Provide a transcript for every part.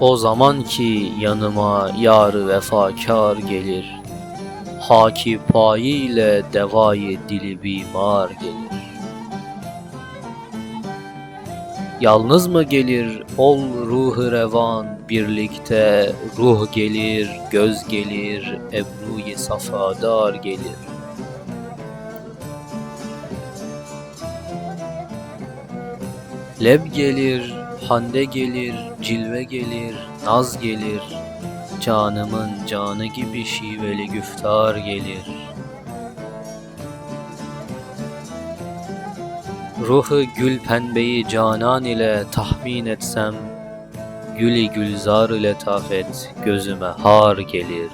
O zaman ki yanıma yarı vefakar gelir. Haki payi ile devayı dili bimar gelir. Yalnız mı gelir ol ruhu revan birlikte ruh gelir göz gelir ebruyi safadar gelir. Leb gelir, hande gelir, cilve gelir, naz gelir. Canımın canı gibi şiveli güftar gelir. Ruhu gül pembeyi canan ile tahmin etsem, Gülü gülzar ile tafet gözüme har gelir.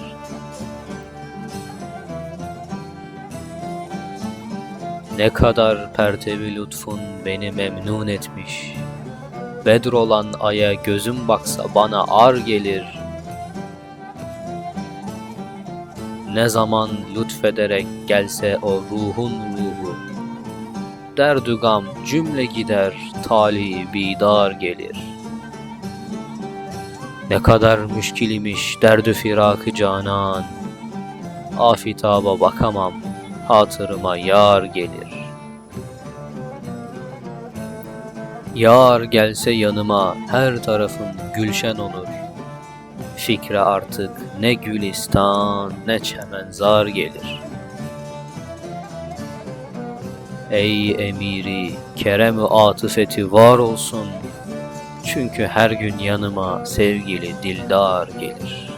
Ne kadar pertevi lütfun beni memnun etmiş. Bedr olan aya gözüm baksa bana ar gelir. Ne zaman lütfederek gelse o ruhun ruhu. Derdü gam cümle gider, tali bidar gelir. Ne kadar müşkil imiş derdü firakı canan. Afitaba bakamam, hatırıma yar gelir. Yar gelse yanıma her tarafım gülşen olur. Fikre artık ne gülistan ne çemenzar gelir. Ey emiri kerem-i atıfeti var olsun. Çünkü her gün yanıma sevgili dildar gelir.''